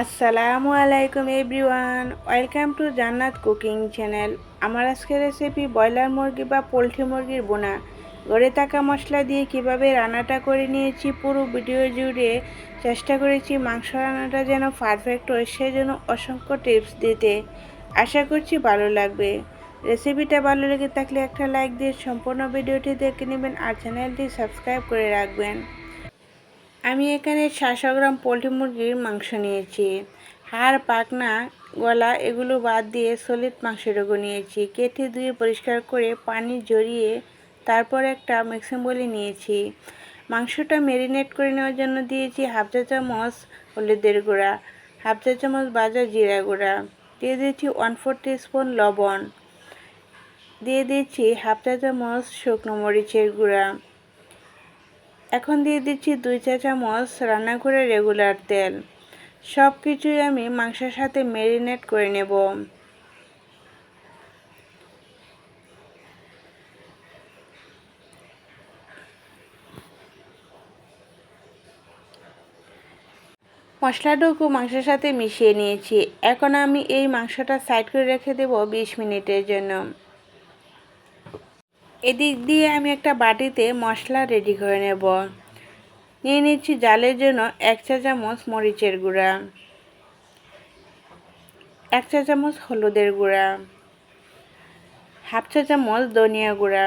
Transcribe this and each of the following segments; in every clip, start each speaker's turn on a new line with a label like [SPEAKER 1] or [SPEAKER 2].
[SPEAKER 1] আসসালামু আলাইকুম everyone welcome to Jannat cooking channel আমার আজকের রেসিপি ব্রয়লার মুরগি বা পোলট্রি মুরগির বোনা। গড়ে থাকা মশলা দিয়ে কীভাবে রান্নাটা করে নিয়েছি পুরো ভিডিও জুড়ে। চেষ্টা করেছি মাংস রান্নাটা যেন পারফেক্ট হয়, সেজন্য অসংখ্য টিপস দিতে। আশা করছি ভালো লাগবে। রেসিপিটা ভালো লেগে থাকলে একটা লাইক দিয়ে সম্পূর্ণ ভিডিওটি দেখে নেবেন আর চ্যানেলটি সাবস্ক্রাইব করে রাখবেন। আমি এখানে সাতশো গ্রাম পোলট্রি মুরগির মাংস নিয়েছি। হাড় পাকনা, গলা এগুলো বাদ দিয়ে সলিড মাংসটুকু নিয়েছি। কেটে ধুয়ে পরিষ্কার করে পানি জড়িয়ে তারপর একটা মিক্সিং বলে নিয়েছি। মাংসটা ম্যারিনেট করে নেওয়ার জন্য দিয়েছি হাফ চা চামচ হলুদের গুঁড়া, হাফ চা চামচ বাজার জিরা গুঁড়া, দিয়ে দিয়েছি ওয়ান ফোর স্পুন লবণ, দিয়ে দিয়েছি হাফ চা চামচ শুকনো মরিচের গুঁড়া এখন দিয়ে দিচ্ছি দুই চা চামচ রান্না করে রেগুলার তেল। সব কিছুই আমি মাংসের সাথে ম্যারিনেট করে নেব। মশলাটুকু মাংসের সাথে মিশিয়ে নিয়েছি। এখন আমি এই মাংসটা সাইড করে রেখে দেব বিশ মিনিটের জন্য। এদিক দিয়ে আমি একটা বাটিতে মশলা রেডি করে নেব। নিয়ে নিচ্ছি জালের জন্য এক চা চামচ মরিচের গুঁড়া, এক চা চামচ হলুদের গুঁড়া, হাফ চা চামচ ধনিয়া গুঁড়া,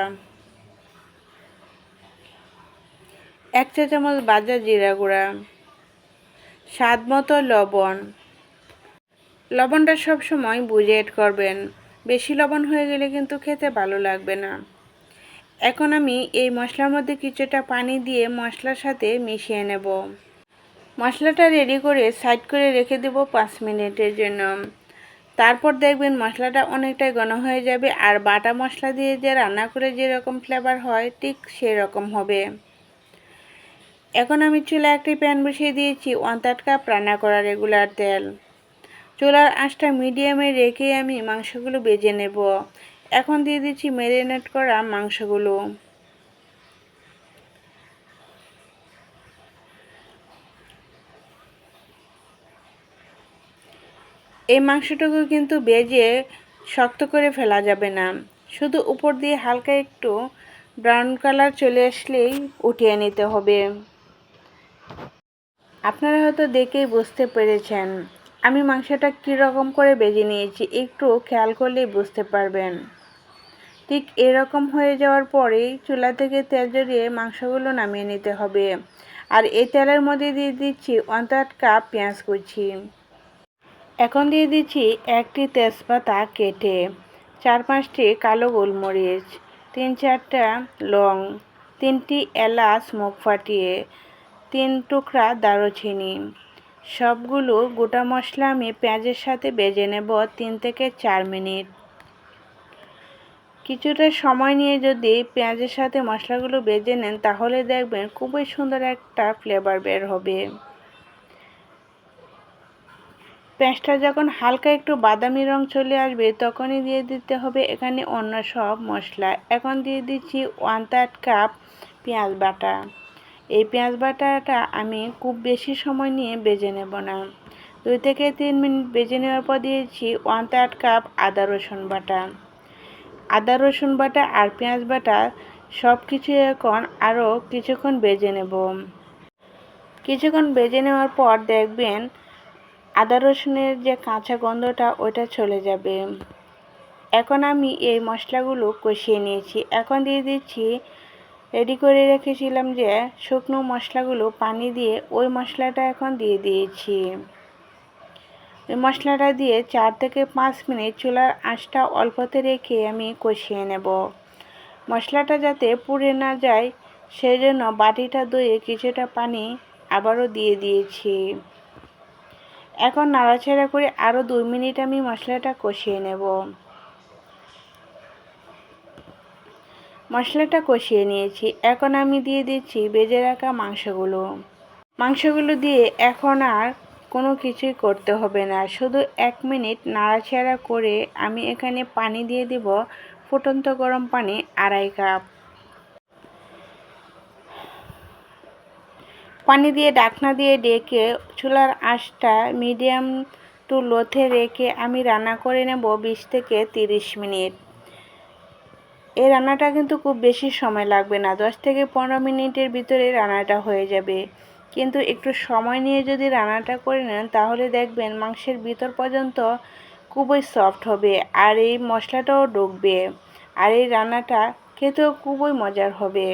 [SPEAKER 1] এক চা চামচ বাজা জিরা গুঁড়া, স্বাদ মতো লবণ। লবণটা সব সময় বুঝে এড করবেন। বেশি লবণ হয়ে গেলে কিন্তু খেতে ভালো লাগবে না। এখন আমি এই মশলার মধ্যে কিছুটা পানি দিয়ে মশলার সাথে মিশিয়ে নেব। মশলাটা রেডি করে সাইড করে রেখে দেব পাঁচ মিনিটের জন্য। তারপর দেখবেন মশলাটা অনেকটাই ঘন হয়ে যাবে আর বাটা মশলা দিয়ে যে রান্না করে যেরকম ফ্লেভার হয়, ঠিক সেরকম হবে। এখন আমি চুলা একটি প্যান বসিয়ে দিয়েছি ওয়ান থার্ড কাপ রান্না করা রেগুলার তেল। চুলার আঁচটা মিডিয়ামে রেখে আমি মাংসগুলো বেজে নেব। এখন দিয়ে দিচ্ছি ম্যারিনেট করা মাংসগুলো। এই মাংসটুকু কিন্তু বেজে শক্ত করে ফেলা যাবে না। শুধু উপর দিয়ে হালকা একটু ব্রাউন কালার চলে আসলেই উঠিয়ে নিতে হবে। আপনারা হয়তো দেখেই বুঝতে পেরেছেন, আমি মাংসটা কীরকম করে বেজে নিয়েছি, একটু খেয়াল করলেই বুঝতে পারবেন। ঠিক এরকম হয়ে যাওয়ার পরেই চুলা থেকে তেল জড়িয়ে মাংসগুলো নামিয়ে নিতে হবে। আর এই তেলের মধ্যে দিয়ে দিচ্ছি ওয়ান থার্ড কাপ পেঁয়াজ কুচি। এখন দিয়ে দিচ্ছি একটি তেজপাতা কেটে চার পাঁচটি কালো গোলমরিচ, তিন চারটা লং, তিনটি এলাচ মুখ ফাটিয়ে তিন টুকরা দারুচিনি। সবগুলো গোটা মশলা আমি পেঁয়াজের সাথে বেজে নেব তিন থেকে চার মিনিট। কিছুটা সময় নিয়ে যদি পেঁয়াজের সাথে মশলাগুলো বেজে নেন, তাহলে দেখবেন খুবই সুন্দর একটা ফ্লেভার বের হবে। পেঁয়াজটা যখন হালকা একটু বাদামি রং চলে আসবে, তখনই দিয়ে দিতে হবে এখানে অন্য সব মশলা। এখন দিয়ে দিচ্ছি ওয়ান থার্ড কাপ পেঁয়াজ বাটা। এই পেঁয়াজ বাটাটা আমি খুব বেশি সময় নিয়ে বেজে নেব না। দুই থেকে তিন মিনিট বেজে নেওয়ার পর দিয়েছি ওয়ান থার্ড কাপ আদা রসুন বাটা। আদা, রসুন বাটা আর পেঁয়াজ বাটা সব কিছু এখন আরও কিছুক্ষণ বেজে নেব। কিছুক্ষণ বেজে নেওয়ার পর দেখবেন আদা, রসুনের যে কাঁচা গন্ধটা ওইটা চলে যাবে। এখন আমি এই মশলাগুলো কষিয়ে নিয়েছি। এখন দিয়ে দিচ্ছি, রেডি করে রেখেছিলাম যে শুকনো মশলাগুলো পানি দিয়ে ওই মশলাটা এখন দিয়ে দিয়েছি। ওই মশলাটা দিয়ে চার থেকে পাঁচ মিনিট চুলার আঁচটা অল্পতে রেখে আমি কষিয়ে নেব। মশলাটা যাতে পুড়ে না যায় সেই জন্য বাটিটা ধুয়ে কিছুটা পানি আবারও দিয়ে দিয়েছি। এখন নাড়াচাড়া করে আরও দুই মিনিট আমি মশলাটা কষিয়ে নেব। মশলাটা কষিয়ে নিয়েছি। এখন আমি দিয়ে দিচ্ছি বেজে রাখা মাংসগুলো। মাংসগুলো দিয়ে এখন আর কোনো কিছুই করতে হবে না। শুধু এক মিনিট নাড়াচাড়া করে আমি এখানে পানি দিয়ে দিব, ফুটন্ত গরম পানি আড়াই কাপ। পানি দিয়ে ডাকনা দিয়ে ডেকে চুলার আঁচটা মিডিয়াম টু লোথে রেখে আমি রান্না করে নেব বিশ থেকে তিরিশ মিনিট। এই রান্নাটা কিন্তু খুব বেশি সময় লাগবে না, দশ থেকে পনেরো মিনিটের ভিতরে রান্নাটা হয়ে যাবে। কিন্তু একটু সময় নিয়ে যদি রান্নাটা করে নেন, তাহলে দেখবেন মাংসের ভিতর পর্যন্ত খুবই সফট হবে আর এই মশলাটাও ঢুকবে। আর এই রান্নাটা খেতেও খুবই মজার হবে।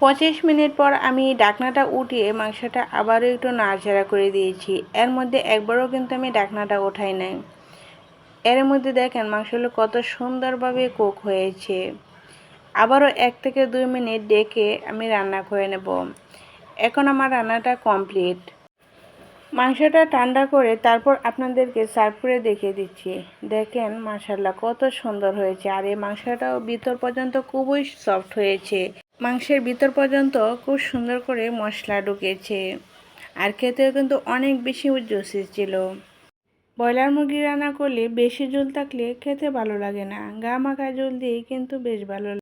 [SPEAKER 1] পঁচিশ মিনিট পর আমি ডাকনাটা উঠিয়ে মাংসটা আবারও একটু নাড়াচাড়া করে দিয়েছি। এর মধ্যে একবারও কিন্তু আমি ডাকনাটা ওঠাই নাই। এর মধ্যে দেখেন মাংসগুলো কত সুন্দরভাবে কুক হয়েছে। আবারও এক থেকে দুই মিনিট ডেকে আমি রান্না করে নেব। এখন আমার রান্নাটা কমপ্লিট। মাংসটা ঠান্ডা করে তারপর আপনাদেরকে সার্ভ করে দেখিয়ে দিচ্ছি। দেখেন মাসাল্লাহ কত সুন্দর হয়েছে আর এই মাংসটাও ভিতর পর্যন্ত খুবই সফট হয়েছে। মাংসের ভিতর পর্যন্ত খুব সুন্দর করে মশলা ঢুকেছে। আর খেতেও কিন্তু অনেক বেশি জুসি ছিল। ব্রয়লার মুরগি রান্না করলে বেশি ঝোল থাকলে খেতে ভালো লাগে না। গা মাখা ঝোল দিয়ে কিন্তু বেশ ভালো